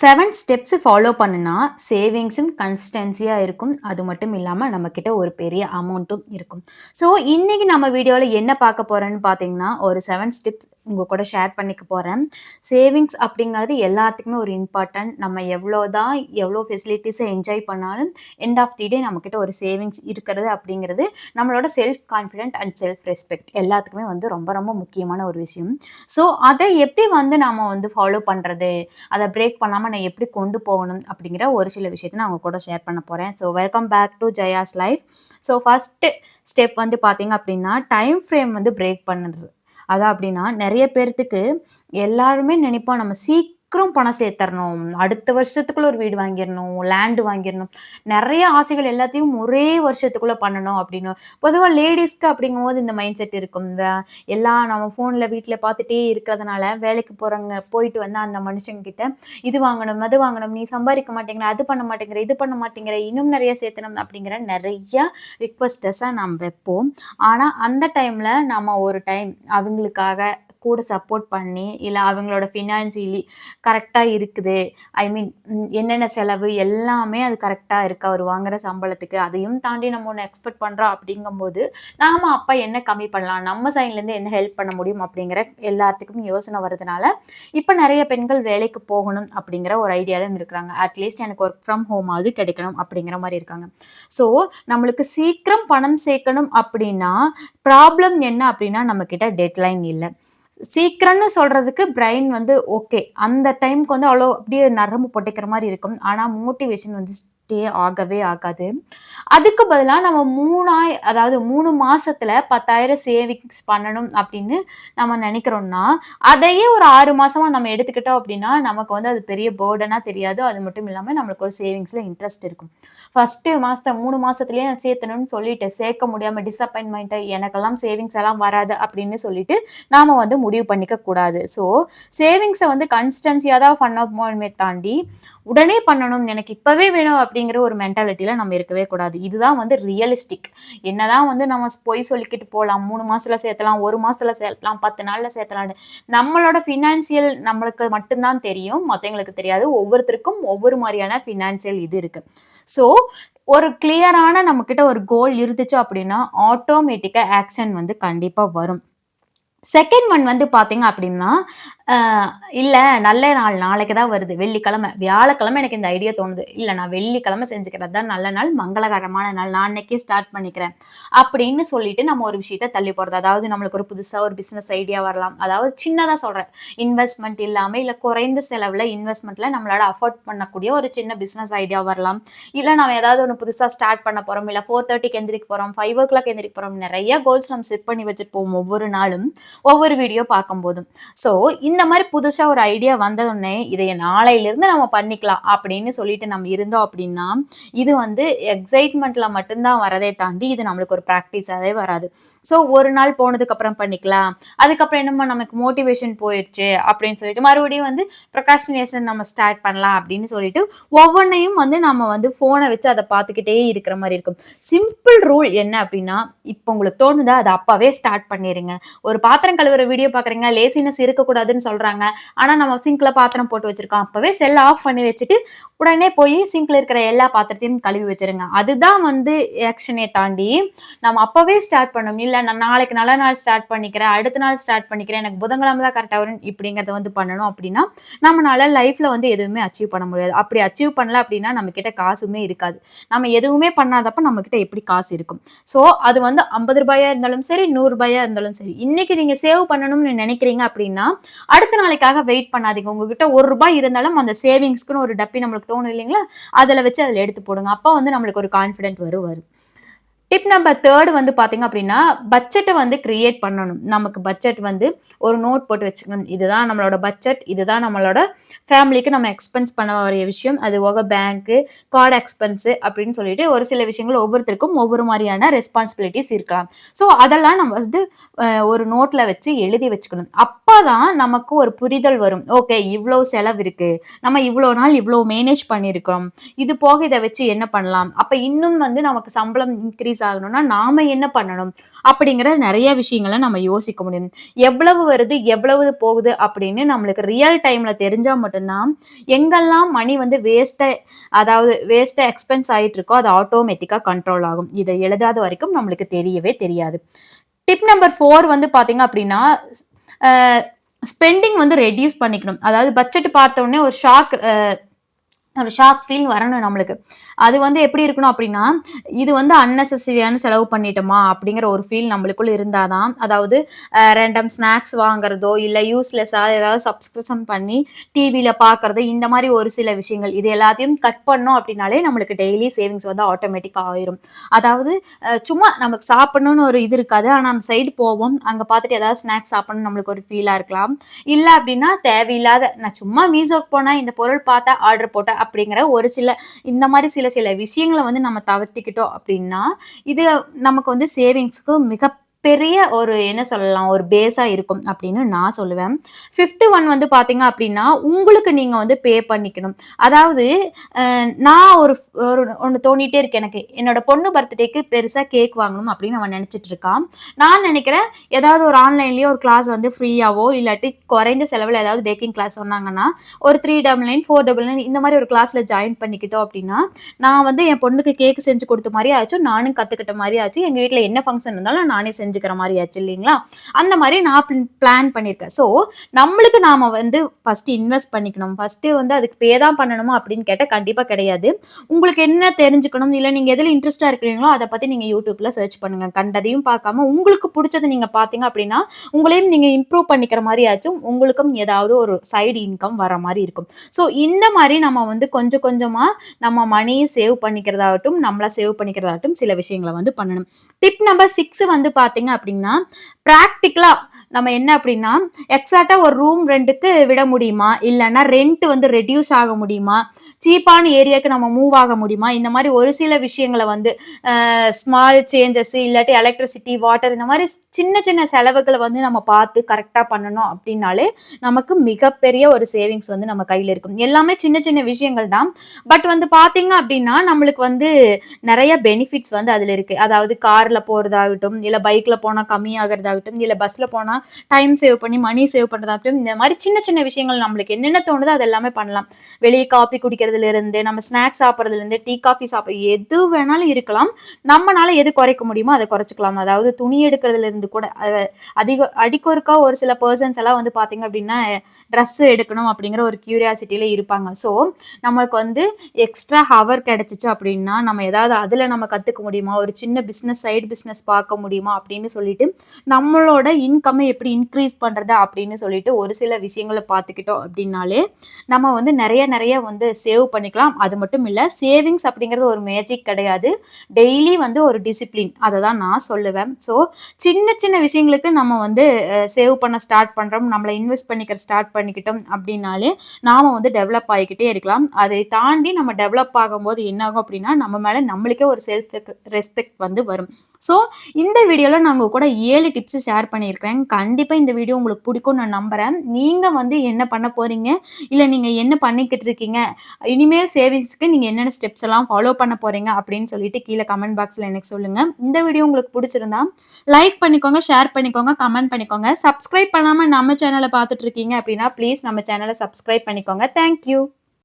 Seven steps follow பண்ணுனா சேவிங்ஸும் கன்சிஸ்டன்சியாக இருக்கும். அது மட்டும் இல்லாமல் நம்மக்கிட்ட ஒரு பெரிய அமௌண்ட்டும் இருக்கும். ஸோ இன்றைக்கி நம்ம வீடியோவில் என்ன பார்க்க போகிறோன்னு பார்த்தீங்கன்னா ஒரு செவன் ஸ்டெப்ஸ் உங்கள் கூட ஷேர் பண்ணிக்க போகிறேன் சேவிங்ஸ் அப்படிங்கிறது எல்லாத்துக்குமே ஒரு இம்பார்ட்டன்ட் நம்ம எவ்வளோ தான் எவ்வளோ ஃபெசிலிட்டிஸை என்ஜாய் பண்ணாலும் எண்ட் ஆஃப் தி டே நம்மக்கிட்ட ஒரு சேவிங்ஸ் இருக்கிறது அப்படிங்கிறது நம்மளோட self confident and self respect எல்லாத்துக்குமே வந்து ரொம்ப ரொம்ப முக்கியமான ஒரு விஷயம். ஸோ அதை எப்படி வந்து நம்ம வந்து ஃபாலோ பண்ணுறது அதை பிரேக் பண்ணாமல் நான் எப்படி கொண்டு போகணும் அப்படிங்கிற ஒரு சில விஷயத்தை நான் அவங்க கூட ஷேர் பண்ண போகிறேன் so welcome back to Jaya's life so first step வந்து பார்த்தீங்க அப்படின்னா டைம் ஃப்ரேம் வந்து பிரேக் பண்ணுறது. அதான் அப்படின்னா நிறைய பேர்த்துக்கு எல்லாருமே நினைப்போம் நம்ம சீக் சீக்கிரம் பணம் சேர்த்தரணும். அடுத்த வருஷத்துக்குள்ள ஒரு வீடு வாங்கிடணும் லேண்டு வாங்கிடணும் நிறைய ஆசைகள் எல்லாத்தையும் ஒரே வருஷத்துக்குள்ள பண்ணணும் அப்படின்னு. பொதுவாக லேடிஸ்க்கு அப்படிங்கும் போது இந்த மைண்ட் செட் இருக்கும். இந்த எல்லாம் நம்ம ஃபோனில் வீட்டில் பார்த்துட்டே இருக்கிறதுனால வேலைக்கு போகிறவங்க போயிட்டு வந்து அந்த மனுஷங்கிட்ட இது வாங்கணும் அது வாங்கணும் நீ சம்பாதிக்க மாட்டேங்கிற அது பண்ண மாட்டேங்கிற இது பண்ண மாட்டேங்கிற இன்னும் நிறைய சேர்த்தணும் அப்படிங்கிற நிறைய ரிக்வஸ்டஸாக நாம் வைப்போம். ஆனால் அந்த டைமில் நம்ம ஒரு டைம் அவங்களுக்காக கூட சப்போர்ட் பண்ணி இல்லை அவங்களோட ஃபினான்சியலி கரெக்டாக இருக்குது. ஐ மீன் என்னென்ன செலவு எல்லாமே அது கரெக்டாக இருக்கா. அவர் வாங்குகிற சம்பளத்துக்கு. அதையும் தாண்டி நம்ம ஒன்று எக்ஸ்பெக்ட் பண்ணுறோம் அப்படிங்கும்போது நாம் அப்பா என்ன கம்மி பண்ணலாம்? நம்ம சைட்லேருந்து என்ன ஹெல்ப் பண்ண முடியும் அப்படிங்கிற எல்லாத்துக்கும் யோசனை வருதுனால இப்போ நிறைய பெண்கள் வேலைக்கு போகணும் அப்படிங்கிற ஒரு ஐடியாவில் இருக்கிறாங்க. அட்லீஸ்ட் எனக்கு ஒர்க் ஃப்ரம் ஹோம் கிடைக்கணும் அப்படிங்கிற மாதிரி இருக்காங்க. ஸோ நம்மளுக்கு சீக்கிரம் பணம் சேர்க்கணும் அப்படின்னா ப்ராப்ளம் என்ன அப்படின்னா நம்மக்கிட்ட டெட்லைன் இல்லை. சீக்கிரம்னு சொல்கிறதுக்கு பிரெயின் வந்து ஓகே அந்த டைமுக்கு வந்து அவ்வளோ அப்படியே நரம்பு பொட்டைக்கிற மாதிரி இருக்கும். ஆனால் மோட்டிவேஷன் வந்து ஆகிட்டே ஆகவே ஆகாது. அதுக்கு பதிலாக நம்ம மூணாய் அதாவது மூணு மாசத்துல பத்தாயிரம் சேவிங்ஸ் பண்ணணும் அப்படின்னு நம்ம நினைக்கிறோம்னா அதையே ஒரு ஆறு மாசமா நம்ம எடுத்துக்கிட்டோம் அப்படின்னா நமக்கு வந்து அது பெரிய பேர்டனாக தெரியாது. அது மட்டும் இல்லாமல் நம்மளுக்கு ஒரு சேவிங்ஸில் இன்ட்ரெஸ்ட் இருக்கும். ஃபஸ்ட்டு மாதத்தை மூணு மாதத்துலேயே நான் சேர்த்தணும்னு சொல்லிட்டு சேர்க்க முடியாமல் டிசப்பாயின்மெண்ட்டு எனக்கெல்லாம் சேவிங்ஸ் எல்லாம் வராது அப்படின்னு சொல்லிட்டு நாம் வந்து முடிவு பண்ணிக்க கூடாது. ஸோ சேவிங்ஸை வந்து கன்ஸ்டன்சியாக தான் பண்ண தாண்டி உடனே பண்ணணும் எனக்கு இப்போவே வேணும் அப்படிங்கிற ஒரு மென்டாலிட்டியில் நம்ம இருக்கவே கூடாது. இதுதான் வந்து ரியலிஸ்டிக் என்னதான் வந்து நம்ம போய் சொல்லிக்கிட்டு போகலாம் மூணு மாதத்தில் சேர்த்தலாம் ஒரு மாதத்தில் சேர்த்தலாம் பத்து நாளில் சேர்த்தலாம்னு. நம்மளோட ஃபினான்சியல் நம்மளுக்கு மட்டும்தான் தெரியும் மற்றவங்களுக்கு தெரியாது. ஒவ்வொருத்தருக்கும் ஒவ்வொரு மாதிரியான ஃபினான்சியல் இது இருக்குது ஸோ ஒரு கிளியரான நம்மக்கிட்ட ஒரு கோல் இருந்துச்சு அப்படின்னா ஆட்டோமேட்டிக்காக ஆக்ஷன் வந்து கண்டிப்பாக வரும். செகண்ட் ஒன் வந்து பார்த்தீங்க அப்படின்னா இல்லை நல்ல நாள். நாளைக்கு தான் வருது. வெள்ளிக்கிழமை. வியாழக்கிழமை எனக்கு இந்த ஐடியா தோணுது. இல்லை நான் வெள்ளிக்கிழமை செஞ்சுக்கிறது தான் நல்ல நாள் மங்களகரமான நாள். நான் அன்னைக்கே ஸ்டார்ட் பண்ணிக்கிறேன். அப்படின்னு சொல்லிட்டு நம்ம ஒரு விஷயத்த தள்ளி போகிறது அதாவது நம்மளுக்கு ஒரு புதுசாக ஒரு பிஸ்னஸ் ஐடியா வரலாம். அதாவது சின்னதாக சொல்கிறேன் இன்வெஸ்ட்மெண்ட் இல்லாமல் இல்லை குறைந்த செலவில் இன்வெஸ்ட்மெண்ட்டில் நம்மளால அஃபோர்ட் பண்ணக்கூடிய ஒரு சின்ன பிஸ்னஸ் ஐடியா வரலாம். இல்லை நம்ம ஏதாவது ஒன்று புதுசாக ஸ்டார்ட் பண்ண போகிறோம் இல்லை ஃபோர் தேர்ட்டிக்கு எந்திரிக்க போகிறோம் ஃபைவ் ஓ கிளாக் எந்திரிக்க போகிறோம் நிறைய கோல்ஸ் நம்ம செட் பண்ணி வச்சுருப்போம் ஒவ்வொரு நாளும் ஒவ்வொரு வீடியோ பார்க்கும்போதும். ஸோ இந்த இந்த மாதிரி புதுசாக ஒரு ஐடியா வந்ததுடனே இதை நாளையிலிருந்து நம்ம பண்ணிக்கலாம் அப்படின்னு சொல்லிட்டு நம்ம இருந்தோம் அப்படின்னா இது வந்து எக்ஸைட்மெண்ட்ல மட்டும்தான் வரதே தாண்டி இது நம்மளுக்கு ஒரு ப்ராக்டிஸாகவே வராது. ஸோ ஒரு நாள் போனதுக்கப்புறம் பண்ணிக்கலாம். அதுக்கப்புறம் என்னமோ நமக்கு மோட்டிவேஷன் போயிடுச்சு அப்படின்னு சொல்லிட்டு மறுபடியும் வந்து ப்ரொகாஸ்டினேஷன் நம்ம ஸ்டார்ட் பண்ணலாம் அப்படின்னு சொல்லிட்டு ஒவ்வொன்றையும் வந்து நம்ம வந்து ஃபோனை வச்சு அதை பார்த்துக்கிட்டே இருக்கிற மாதிரி இருக்கும். சிம்பிள் ரூல் என்ன அப்படின்னா இப்போ உங்களுக்கு தோணுதா அதை அப்பாவே ஸ்டார்ட் பண்ணிடுங்க ஒரு பாத்திரம் கழுவுற வீடியோ பார்க்குறீங்க லேசினஸ் இருக்கக்கூடாதுன்னு சொல்கிறாங்க ஆனால் நம்ம சிங்கில் பாத்திரம் போட்டு வச்சுருக்கோம். அப்போவே செல் ஆஃப் பண்ணி வச்சுட்டு உடனே போய் சிங்கில் இருக்கிற எல்லா பாத்திரத்தையும் கழுவி வச்சிருங்க. அதுதான் வந்து ஆக்ஷனே தாண்டி நம்ம அப்போவே ஸ்டார்ட் பண்ணணும். இல்லை நான் நாளைக்கு நல்ல நாள் ஸ்டார்ட் பண்ணிக்கிறேன் அடுத்த நாள் ஸ்டார்ட் பண்ணிக்கிறேன் எனக்கு புதன்கிழமை தான் கரெக்டாக வரும் இப்படிங்கிறத வந்து பண்ணணும் அப்படின்னா நம்மளால லைஃப்பில் வந்து எதுவுமே அச்சீவ் பண்ண முடியாது. அப்படி அச்சீவ் பண்ணல அப்படின்னா நம்மக்கிட்ட காசுமே இருக்காது. நம்ம எதுவுமே பண்ணாதப்ப நம்மக்கிட்ட எப்படி காசு இருக்கும்? ஸோ அது வந்து ஐம்பது ரூபாயாக இருந்தாலும் சரி நூறுரூபாயா இருந்தாலும் சரி இன்னைக்கு நீங்கள் சேவ் பண்ணணும்னு நினைக்கிறீங்க அப்படின்னா அடுத்த நாளைக்காக வெயிட் பண்ணாதீங்க. உங்ககிட்ட ஒரு ரூபாய் இருந்தாலும் அந்த சேவிங்ஸ்க்குன்னு ஒரு டப்பி நம்மளுக்கு தோணும் இல்லைங்களா? அதில் வச்சு அதில் எடுத்து போடுங்க. அப்போ வந்து நம்மளுக்கு ஒரு கான்ஃபிடென்ட் வரும் வரும். டிப் நம்பர் தேர்டு வந்து பார்த்தீங்க அப்படின்னா பட்ஜெட்டை வந்து கிரியேட் பண்ணணும். நமக்கு பட்ஜெட் வந்து ஒரு நோட் போட்டு வச்சுக்கணும். இதுதான் நம்மளோட பட்ஜெட் இதுதான் நம்மளோட ஃபேமிலிக்கு நம்ம எக்ஸ்பென்ஸ் பண்ண வரைய விஷயம். அது போக பேங்க்கு கார்டு எக்ஸ்பென்ஸு அப்படின்னு சொல்லிட்டு ஒரு சில விஷயங்கள் ஒவ்வொருத்தருக்கும் ஒவ்வொரு மாதிரியான ரெஸ்பான்சிபிலிட்டிஸ் இருக்கலாம். ஸோ அதெல்லாம் நம்ம வந்து ஒரு நோட்டில் வச்சு எழுதி வச்சுக்கணும். அப்போ தான் நமக்கு ஒரு புரிதல் வரும். ஓகே இவ்வளோ செலவு இருக்குது நம்ம இவ்வளோ நாள் இவ்வளோ மேனேஜ் பண்ணியிருக்கோம். இது போக இதை வச்சு என்ன பண்ணலாம்? அப்போ இன்னும் வந்து நமக்கு சம்பளம் இன்க்ரீஸ் ரிலீஸ் ஆகணும்னா நாம என்ன பண்ணணும்? அப்படிங்கிற நிறைய விஷயங்களை நம்ம யோசிக்க முடியும். எவ்வளவு வருது எவ்வளவு போகுது அப்படின்னு நம்மளுக்கு ரியல் டைம்ல தெரிஞ்சா மட்டும்தான் எங்கெல்லாம் மணி வந்து வேஸ்ட்டாக அதாவது வேஸ்ட்டாக எக்ஸ்பென்ஸ் ஆயிட்டு இருக்கோ அது ஆட்டோமேட்டிக்காக கண்ட்ரோல் ஆகும். இதை எழுதாத வரைக்கும் நம்மளுக்கு தெரியவே தெரியாது. டிப் நம்பர் ஃபோர் வந்து பார்த்தீங்க அப்படின்னா ஸ்பெண்டிங் வந்து ரெடியூஸ் பண்ணிக்கணும். அதாவது பட்ஜெட் பார்த்த உடனே ஒரு ஷாக் ஒரு ஷாக் ஃபீல் வரணும் நம்மளுக்கு. அது வந்து எப்படி இருக்கணும் அப்படின்னா இது வந்து அன்னெசரியான செலவு பண்ணிட்டோமா அப்படிங்கிற ஒரு ஃபீல் நம்மளுக்குள்ள இருந்தாதான். அதாவது ரெண்டம் ஸ்நாக்ஸ் வாங்குறதோ இல்லை யூஸ்லெஸ்ஸாக ஏதாவது சப்ஸ்கிரிப்ஷன் பண்ணி டிவியில் பார்க்குறதோ இந்த மாதிரி ஒரு சில விஷயங்கள் இது எல்லாத்தையும் கட் பண்ணோம் அப்படின்னாலே நம்மளுக்கு டெய்லி சேவிங்ஸ் வந்து ஆட்டோமேட்டிக்காக ஆயிரும். அதாவது சும்மா நமக்கு சாப்பிடணும்னு ஒரு இது இருக்காது. ஆனால் அந்த சைடு போவோம். அங்கே பார்த்துட்டு ஏதாவது ஸ்நாக்ஸ் சாப்பிடணும் நம்மளுக்கு ஒரு ஃபீலாக இருக்கலாம். இல்லை அப்படின்னா தேவையில்லாத நான் சும்மா மீசோக்கு போனால் இந்த பொருள் பார்த்தா ஆர்டர் போட்டேன் அப்படிங்கிற ஒரு சில இந்த மாதிரி சில சில விஷயங்களை வந்து நம்ம தவிர்த்துக்கிட்டோம் அப்படின்னா இது நமக்கு வந்து சேவிங்ஸ்க்கு மிக பெரிய ஒரு என்ன சொல்லலாம் ஒரு பேஸாக இருக்கும் அப்படின்னு நான் சொல்லுவேன். ஃபிஃப்த்து ஒன் வந்து பார்த்தீங்க அப்படின்னா உங்களுக்கு நீங்கள் வந்து பே பண்ணிக்கணும். அதாவது நான் ஒரு ஒரு ஒன்று தோண்டிகிட்டே இருக்கேன் எனக்கு. என்னோட பொண்ணு பர்த்டேக்கு பெருசாக கேக் வாங்கணும் அப்படின்னு அவன் நினச்சிட்டு இருக்கான். நான் நினைக்கிறேன் ஏதாவது ஒரு ஆன்லைன்லேயே ஒரு கிளாஸ் வந்து ஃப்ரீயாவோ இல்லாட்டி குறைந்த செலவில் ஏதாவது பேக்கிங் கிளாஸ் சொன்னாங்கன்னா ஒரு three double nine four double nine இந்த மாதிரி ஒரு கிளாஸில் ஜாயின் பண்ணிக்கிட்டோம் அப்படின்னா நான் வந்து என் பொண்ணுக்கு கேக் செஞ்சு கொடுத்த மாதிரி ஆச்சும் நானும் கற்றுக்கிட்ட மாதிரி ஆச்சு எங்கள் வீட்டில் என்ன ஃபங்க்ஷன் இருந்தாலும் நானே செஞ்சு செஞ்சுக்கிற மாதிரி ஆச்சு இல்லைங்களா? அந்த மாதிரி நான் பிளான் பண்ணியிருக்கேன். ஸோ நம்மளுக்கு நாம் வந்து ஃபஸ்ட்டு இன்வெஸ்ட் பண்ணிக்கணும். ஃபஸ்ட்டு வந்து அதுக்கு பே தான் பண்ணணுமா அப்படின்னு கேட்டால் கண்டிப்பாக கிடையாது. உங்களுக்கு என்ன தெரிஞ்சுக்கணும்? இல்லை நீங்கள் எதில் இன்ட்ரெஸ்ட்டாக இருக்கிறீங்களோ அதை பற்றி நீங்கள் யூடியூப்பில் சர்ச் பண்ணுங்கள் கண்டதையும் பார்க்காம உங்களுக்கு பிடிச்சது நீங்கள் பார்த்தீங்க அப்படின்னா உங்களையும் நீங்கள் இம்ப்ரூவ் பண்ணிக்கிற மாதிரி ஆச்சும் உங்களுக்கும் ஏதாவது ஒரு சைடு இன்கம் வர மாதிரி இருக்கும். ஸோ இந்த மாதிரி நம்ம வந்து கொஞ்சம் கொஞ்சமாக நம்ம மணியை சேவ் பண்ணிக்கிறதாகட்டும் நம்மளை சேவ் பண்ணிக்கிறதாகட்டும் சில விஷயங்களை வந்து பண்ணணும். டிப் நம்பர் சிக்ஸ் வந்து பார்த்தீங்க அப்படின்னா ப்ராக்டிக்கலாக நம்ம என்ன அப்படின்னா எக்ஸாக்டா ஒரு ரூம் ரெண்டுக்கு விட முடியுமா? இல்லைன்னா ரெண்ட் வந்து ரெடியூஸ் ஆக முடியுமா? சீப்பான ஏரியாவுக்கு நம்ம மூவ் ஆக முடியுமா? இந்த மாதிரி ஒரு சில விஷயங்களை வந்து ஸ்மால் சேஞ்சஸ் இல்லாட்டி எலக்ட்ரிசிட்டி வாட்டர் இந்த மாதிரி சின்ன சின்ன செலவுகளை வந்து நம்ம பார்த்து கரெக்டாக பண்ணணும் அப்படின்னாலே நமக்கு மிகப்பெரிய ஒரு சேவிங்ஸ் வந்து நம்ம கையில் இருக்கும். எல்லாமே சின்ன சின்ன விஷயங்கள் தான். பட் வந்து பார்த்தீங்க அப்படின்னா நம்மளுக்கு வந்து நிறைய பெனிஃபிட்ஸ் வந்து அதில் இருக்குது அதாவது காரில் போகிறதாகட்டும் இல்லை பைக்கில் போனால் கம்மியாகிறதாகட்டும் இல்லை பஸ்ஸில் போனால் டைம் சேவ் பண்ணி மணி சேவ் பண்ணுறதாகட்டும் இந்த மாதிரி சின்ன சின்ன விஷயங்கள் நம்மளுக்கு என்னென்ன தோணுதோ அது எல்லாமே பண்ணலாம். வெளியே காஃபி குடிக்கிறதுலேருந்து நம்ம ஸ்நாக்ஸ் சாப்பிட்றதுலேருந்து டீ காஃபி சாப்பிட எது வேணாலும் இருக்கலாம். நம்மளால எது குறைக்க முடியுமோ அதை குறைச்சிக்கலாம். அதாவது துணி எடுக்கிறதுலேருந்து கூட அதிக அடிக்கொருக்கா ஒரு சில பர்சன்ஸ் எல்லாம் வந்து பார்த்தீங்க அப்படின்னா ட்ரெஸ் எடுக்கணும் அப்படிங்கிற ஒரு கியூரியாசிட்டியில இருப்பாங்க. ஸோ நம்மளுக்கு வந்து எக்ஸ்ட்ரா ஹவர் கிடைச்சிச்சு அப்படின்னா நம்ம ஏதாவது அதில் நம்ம கற்றுக்க முடியுமா? ஒரு சின்ன பிஸ்னஸ் சைடு பிஸ்னஸ் பார்க்க முடியுமா? அப்படின்னு சொல்லிட்டு நம்மளோட இன்கம்மை எப்படி இன்க்ரீஸ் பண்ணுறது அப்படின்னு சொல்லிட்டு ஒரு சில விஷயங்களை பார்த்துக்கிட்டோம் அப்படின்னாலே நம்ம வந்து நிறைய நிறைய வந்து சேவ் பண்ணிக்கலாம். அது மட்டும் இல்லை சேவிங்ஸ் அப்படிங்கிறது ஒரு மேஜிக் கிடையாது. டெய்லி வந்து ஒரு டிசிப்ளின் அதை தான் நான் சொல்லுவேன். ஸோ சின்ன சின்ன விஷயங்களுக்கு நம்ம வந்து சேவ் பண்ண ஸ்டார்ட் பண்ணுறோம் நம்மளை இன்வெஸ்ட் பண்ணிக்கிற ஸ்டார்ட் பண்ணிக்கிட்டோம் அப்படின்னாலே நாம் வந்து டெவலப் ஆகிக்கிட்டே இருக்கலாம். அதை தாண்டி நம்ம டெவலப் ஆகும்போது என்னாகும் அப்படின்னா நம்ம மேலே நம்மளுக்கே ஒரு செல்ஃப் ரெஸ்பெக்ட் வந்து வரும். ஸோ இந்த வீடியோவில் நாங்கள் கூட ஏழு டிப்ஸ் ஷேர் பண்ணியிருக்கிறேன். கண்டிப்பாக இந்த வீடியோ உங்களுக்கு பிடிக்கும் நான் நம்புகிறேன் நீங்கள் வந்து என்ன பண்ண போகிறீங்க இல்லை நீங்கள் என்ன பண்ணிக்கிட்டு இருக்கீங்க? இனிமேல் சேவிங்ஸ்க்கு நீங்கள் என்னென்ன ஸ்டெப்ஸ் எல்லாம் ஃபாலோ பண்ண போகிறீங்க அப்படின்னு சொல்லிட்டு கீழே கமெண்ட் பாக்ஸில் எனக்கு சொல்லுங்கள் இந்த வீடியோ உங்களுக்கு பிடிச்சிருந்தா லைக் பண்ணிக்கோங்க ஷேர் பண்ணிக்கோங்க கமெண்ட் பண்ணிக்கோங்க. சப்ஸ்கிரைப் பண்ணாமல் நம்ம சேனலை பார்த்துட்டு இருக்கீங்க அப்படின்னா ப்ளீஸ் நம்ம சேனலை சப்ஸ்கிரைப் பண்ணிக்கோங்க. தேங்க்யூ